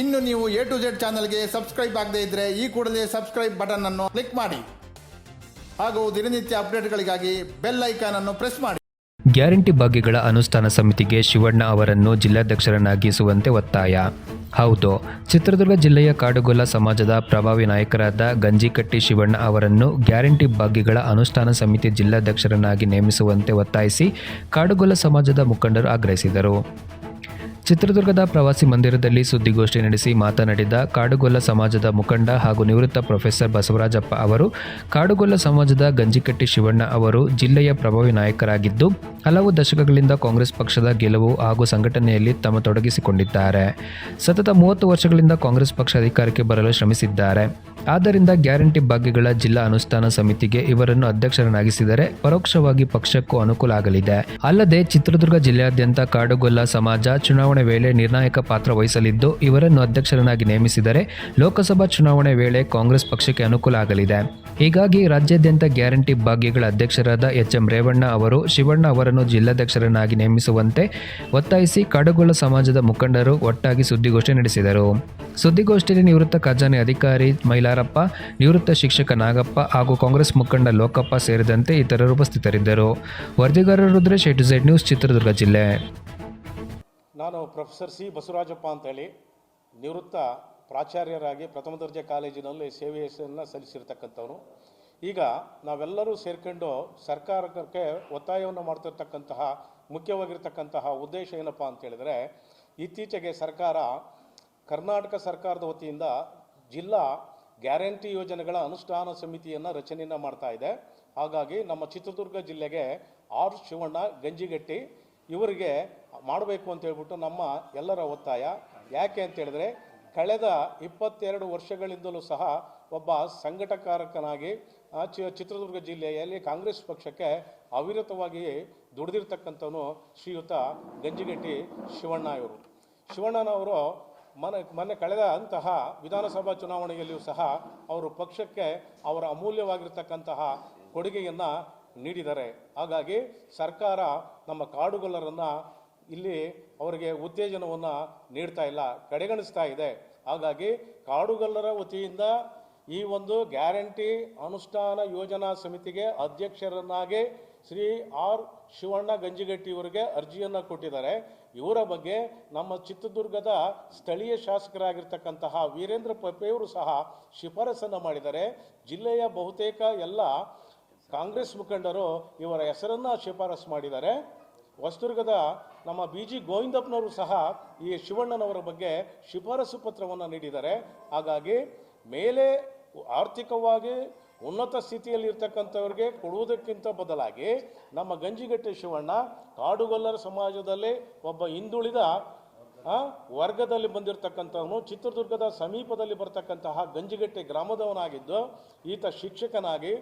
ಇನ್ನು ನೀವು A to Z ಚಾನಲ್ಗೆ ಸಬ್ಸ್ಕ್ರೈಬ್ ಆಗದೇ ಇದ್ರೆ ಈ ಕೂಡಲೇ ಸಬ್ಸ್ಕ್ರೈಬ್ ಬಟನ್ ಅನ್ನು ಕ್ಲಿಕ್ ಮಾಡಿ. ಹಾಗೂ ದಿನನಿತ್ಯ ಅಪ್ಡೇಟ್ಗಳಿಗಾಗಿ ಬೆಲ್ ಐಕಾನ್ ಅನ್ನು ಪ್ರೆಸ್ ಮಾಡಿ. ಗ್ಯಾರಂಟಿ ಭಾಗ್ಯಗಳ ಅನುಷ್ಠಾನ ಸಮಿತಿಗೆ ಶಿವಣ್ಣ ಅವರನ್ನು ಜಿಲ್ಲಾಧ್ಯಕ್ಷರನ್ನಾಗಿಸುವಂತೆ ಒತ್ತಾಯ. ಹೌದು, ಚಿತ್ರದುರ್ಗ ಜಿಲ್ಲೆಯ ಕಾಡುಗೊಲ್ಲ ಸಮಾಜದ ಪ್ರಭಾವಿ ನಾಯಕರಾದ ಗಂಜಿಕಟ್ಟಿ ಶಿವಣ್ಣ ಅವರನ್ನು ಗ್ಯಾರಂಟಿ ಭಾಗ್ಯಗಳ ಅನುಷ್ಠಾನ ಸಮಿತಿ ಜಿಲ್ಲಾಧ್ಯಕ್ಷರನ್ನಾಗಿ ನೇಮಿಸುವಂತೆ ಒತ್ತಾಯಿಸಿ ಕಾಡುಗೊಲ್ಲ ಸಮಾಜದ ಮುಖಂಡರು ಆಗ್ರಹಿಸಿದರು. ಚಿತ್ರದುರ್ಗದ ಪ್ರವಾಸಿ ಮಂದಿರದಲ್ಲಿ ಸುದ್ದಿಗೋಷ್ಠಿ ನಡೆಸಿ ಮಾತನಾಡಿದ ಕಾಡುಗೊಲ್ಲ ಸಮಾಜದ ಮುಖಂಡ ಹಾಗೂ ನಿವೃತ್ತ ಪ್ರೊಫೆಸರ್ ಬಸವರಾಜಪ್ಪ ಅವರು, ಕಾಡುಗೊಲ್ಲ ಸಮಾಜದ ಗಂಜಿಕಟ್ಟಿ ಶಿವಣ್ಣ ಅವರು ಜಿಲ್ಲೆಯ ಪ್ರಭಾವಿ ನಾಯಕರಾಗಿದ್ದು, ಹಲವು ದಶಕಗಳಿಂದ ಕಾಂಗ್ರೆಸ್ ಪಕ್ಷದ ಗೆಲುವು ಹಾಗೂ ಸಂಘಟನೆಯಲ್ಲಿ ತಮ್ಮ ತೊಡಗಿಸಿಕೊಂಡಿದ್ದಾರೆ. ಸತತ ಮೂವತ್ತು ವರ್ಷಗಳಿಂದ ಕಾಂಗ್ರೆಸ್ ಪಕ್ಷ ಅಧಿಕಾರಕ್ಕೆ ಬರಲು ಶ್ರಮಿಸಿದ್ದಾರೆ. ಆದ್ದರಿಂದ ಗ್ಯಾರಂಟಿ ಭಾಗ್ಯಗಳ ಜಿಲ್ಲಾ ಅನುಷ್ಠಾನ ಸಮಿತಿಗೆ ಇವರನ್ನು ಅಧ್ಯಕ್ಷರನ್ನಾಗಿಸಿದರೆ ಪರೋಕ್ಷವಾಗಿ ಪಕ್ಷಕ್ಕೂ ಅನುಕೂಲ ಆಗಲಿದೆ. ಅಲ್ಲದೆ ಚಿತ್ರದುರ್ಗ ಜಿಲ್ಲೆಯಾದ್ಯಂತ ಕಾಡುಗೊಲ್ಲ ಸಮಾಜ ಚುನಾವಣೆ ವೇಳೆ ನಿರ್ಣಾಯಕ ಪಾತ್ರ ವಹಿಸಲಿದ್ದು, ಇವರನ್ನು ಅಧ್ಯಕ್ಷರನ್ನಾಗಿ ನೇಮಿಸಿದರೆ ಲೋಕಸಭಾ ಚುನಾವಣೆ ವೇಳೆ ಕಾಂಗ್ರೆಸ್ ಪಕ್ಷಕ್ಕೆ ಅನುಕೂಲ ಆಗಲಿದೆ. ಹೀಗಾಗಿ ರಾಜ್ಯಾದ್ಯಂತ ಗ್ಯಾರಂಟಿ ಭಾಗ್ಯಗಳ ಅಧ್ಯಕ್ಷರಾದ ಎಚ್ ಎಂ ರೇವಣ್ಣ ಅವರು ಶಿವಣ್ಣ ಅವರನ್ನು ಜಿಲ್ಲಾಧ್ಯಕ್ಷರನ್ನಾಗಿ ನೇಮಿಸುವಂತೆ ಒತ್ತಾಯಿಸಿ ಕಾಡುಗೊಲ್ಲ ಸಮಾಜದ ಮುಖಂಡರು ಒಟ್ಟಾಗಿ ಸುದ್ದಿಗೋಷ್ಠಿ ನಡೆಸಿದರು. ಸುದ್ದಿಗೋಷ್ಠಿಯಲ್ಲಿ ನಿವೃತ್ತ ಖಜಾನೆ ಅಧಿಕಾರಿ ಮೈಲಾರಪ್ಪ, ನಿವೃತ್ತ ಶಿಕ್ಷಕ ನಾಗಪ್ಪ ಹಾಗೂ ಕಾಂಗ್ರೆಸ್ ಮುಖಂಡ ಲೋಕಪ್ಪ ಸೇರಿದಂತೆ ಇತರರು ಉಪಸ್ಥಿತರಿದ್ದರು. ವರದಿಗಾರರು Rudresh to Z news, Chitradurga ಜಿಲ್ಲೆ. ನಾನು ಪ್ರೊಫೆಸರ್ ಸಿ ಬಸವರಾಜಪ್ಪ ಅಂತೇಳಿ ನಿವೃತ್ತ ಪ್ರಾಚಾರ್ಯರಾಗಿ ಪ್ರಥಮ ದರ್ಜೆ ಕಾಲೇಜಿನಲ್ಲಿ ಸೇವೆಯನ್ನು ಸಲ್ಲಿಸಿರ್ತಕ್ಕಂಥವ್ರು. ಈಗ ನಾವೆಲ್ಲರೂ ಸೇರ್ಕೊಂಡು ಸರ್ಕಾರಕ್ಕೆ ಒತ್ತಾಯವನ್ನು ಮಾಡ್ತಿರ್ತಕ್ಕಂತಹ, ಮುಖ್ಯವಾಗಿರ್ತಕ್ಕಂತಹ ಉದ್ದೇಶ ಏನಪ್ಪ ಅಂತ ಹೇಳಿದ್ರೆ, ಇತ್ತೀಚೆಗೆ ಸರ್ಕಾರ ಕರ್ನಾಟಕ ಸರ್ಕಾರದ ವತಿಯಿಂದ ಜಿಲ್ಲಾ ಗ್ಯಾರಂಟಿ ಯೋಜನೆಗಳ ಅನುಷ್ಠಾನ ಸಮಿತಿಯನ್ನು ರಚನೆಯನ್ನು ಮಾಡ್ತಾ ಇದೆ. ಹಾಗಾಗಿ ನಮ್ಮ ಚಿತ್ರದುರ್ಗ ಜಿಲ್ಲೆಗೆ ಆರ್ ಶಿವಣ್ಣ, ಗಂಜಿಗಟ್ಟಿ ಇವರಿಗೆ ಮಾಡಬೇಕು ಅಂತ ಹೇಳ್ಬಿಟ್ಟು ನಮ್ಮ ಎಲ್ಲರ ಒತ್ತಾಯ. ಯಾಕೆ ಅಂತ ಹೇಳಿದ್ರೆ ಕಳೆದ ಇಪ್ಪತ್ತೆರಡು ವರ್ಷಗಳಿಂದಲೂ ಸಹ ಒಬ್ಬ ಸಂಘಟಕಾರಕನಾಗಿ ಚಿತ್ರದುರ್ಗ ಜಿಲ್ಲೆಯಲ್ಲಿ ಕಾಂಗ್ರೆಸ್ ಪಕ್ಷಕ್ಕೆ ಅವಿರತವಾಗಿ ದುಡಿದಿರ್ತಕ್ಕಂಥವನು ಶ್ರೀಯುತ ಗಂಜಿಗಟ್ಟಿ ಶಿವಣ್ಣ ಇವರು. ಶಿವಣ್ಣನವರು ಮನೆ ಮೊನ್ನೆ ಕಳೆದ ಅಂತಹ ವಿಧಾನಸಭಾ ಚುನಾವಣೆಯಲ್ಲಿಯೂ ಸಹ ಅವರು ಪಕ್ಷಕ್ಕೆ ಅವರ ಅಮೂಲ್ಯವಾಗಿರ್ತಕ್ಕಂತಹ ಕೊಡುಗೆಯನ್ನು ನೀಡಿದ್ದಾರೆ ಹಾಗಾಗಿ ಸರ್ಕಾರ ನಮ್ಮ ಕಾಡುಗೊಲ್ಲರನ್ನು ಇಲ್ಲಿ ಅವರಿಗೆ ಉತ್ತೇಜನವನ್ನು ನೀಡ್ತಾ ಇಲ್ಲ, ಕಡೆಗಣಿಸ್ತಾ ಇದೆ. ಹಾಗಾಗಿ ಕಾಡುಗೊಲ್ಲರ ವತಿಯಿಂದ ಈ ಒಂದು ಗ್ಯಾರಂಟಿ ಅನುಷ್ಠಾನ ಯೋಜನಾ ಸಮಿತಿಗೆ ಅಧ್ಯಕ್ಷರನ್ನಾಗಿ ಶ್ರೀ ಆರ್ ಶಿವಣ್ಣ ಗಂಜಿಗಟ್ಟಿ ಅವರಿಗೆ ಅರ್ಜಿಯನ್ನು ಕೊಟ್ಟಿದ್ದಾರೆ. ಇವರ ಬಗ್ಗೆ ನಮ್ಮ ಚಿತ್ರದುರ್ಗದ ಸ್ಥಳೀಯ ಶಾಸಕರಾಗಿರ್ತಕ್ಕಂತಹ ವೀರೇಂದ್ರ ಪಪ್ಪೆಯವರು ಸಹ ಶಿಫಾರಸನ್ನು ಮಾಡಿದ್ದಾರೆ. ಜಿಲ್ಲೆಯ ಬಹುತೇಕ ಎಲ್ಲ ಕಾಂಗ್ರೆಸ್ ಮುಖಂಡರು ಇವರ ಹೆಸರನ್ನು ಶಿಫಾರಸು ಮಾಡಿದ್ದಾರೆ. ಹೊಸದುರ್ಗದ ನಮ್ಮ ಬಿ ಜಿ ಗೋವಿಂದಪ್ಪನವರು ಸಹ ಈ ಶಿವಣ್ಣನವರ ಬಗ್ಗೆ ಶಿಫಾರಸು ಪತ್ರವನ್ನು ನೀಡಿದ್ದಾರೆ. ಹಾಗಾಗಿ ಮೇಲೆ ಆರ್ಥಿಕವಾಗಿ ಉನ್ನತ ಸ್ಥಿತಿಯಲ್ಲಿರ್ತಕ್ಕಂಥವ್ರಿಗೆ ಕೊಡುವುದಕ್ಕಿಂತ ಬದಲಾಗಿ ನಮ್ಮ ಗಂಜಿಗಟ್ಟೆ ಶಿವಣ್ಣ ಕಾಡುಗೊಲ್ಲರ ಸಮಾಜದಲ್ಲಿ ಒಬ್ಬ ಹಿಂದುಳಿದ ವರ್ಗದಲ್ಲಿ ಬಂದಿರತಕ್ಕಂಥವನು ಚಿತ್ರದುರ್ಗದ ಸಮೀಪದಲ್ಲಿ ಬರ್ತಕ್ಕಂತಹ ಗಂಜಿಗಟ್ಟೆ ಗ್ರಾಮದವನಾಗಿದ್ದು, ಈತ ಶಿಕ್ಷಕನಾಗಿ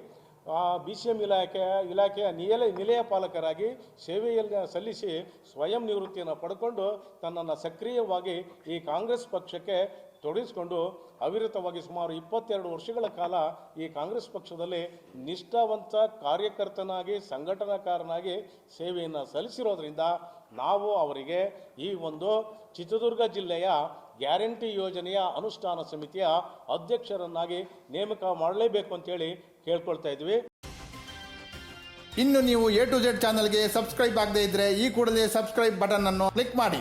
ಬಿ ಸಿ ಎಂ ಇಲಾಖೆಯ ಇಲಾಖೆಯ ನಿಯಲ, ನಿಲಯ ಪಾಲಕರಾಗಿ ಸೇವೆಯಲ್ಲಿ ಸಲ್ಲಿಸಿ ಸ್ವಯಂ ನಿವೃತ್ತಿಯನ್ನು ಪಡ್ಕೊಂಡು ತನ್ನನ್ನು ಸಕ್ರಿಯವಾಗಿ ಈ ಕಾಂಗ್ರೆಸ್ ಪಕ್ಷಕ್ಕೆ ತೊಡಗಿಸಿಕೊಂಡು ಅವಿರತವಾಗಿ ಸುಮಾರು ಇಪ್ಪತ್ತೆರಡು ವರ್ಷಗಳ ಕಾಲ ಈ ಕಾಂಗ್ರೆಸ್ ಪಕ್ಷದಲ್ಲಿ ನಿಷ್ಠಾವಂತ ಕಾರ್ಯಕರ್ತನಾಗಿ, ಸಂಘಟನಾಕಾರನಾಗಿ ಸೇವೆಯನ್ನು ಸಲ್ಲಿಸಿರೋದ್ರಿಂದ ನಾವು ಅವರಿಗೆ ಈ ಒಂದು ಚಿತ್ರದುರ್ಗ ಜಿಲ್ಲೆಯ ಗ್ಯಾರಂಟಿ ಯೋಜನೆಯ ಅನುಷ್ಠಾನ ಸಮಿತಿಯ ಅಧ್ಯಕ್ಷರನ್ನಾಗಿ ನೇಮಕ ಮಾಡಲೇಬೇಕು ಅಂತೇಳಿ ಕೇಳ್ಕೊಳ್ತಾ ಇದ್ವಿ. ಇನ್ನು ನೀವು ಎ ಟು ಜೆಡ್ ಚಾನಲ್ಗೆ ಸಬ್ಸ್ಕ್ರೈಬ್ ಆಗದೇ ಇದ್ರೆ ಈ ಕೂಡಲೇ ಸಬ್ಸ್ಕ್ರೈಬ್ ಬಟನ್ ಅನ್ನು ಕ್ಲಿಕ್ ಮಾಡಿ.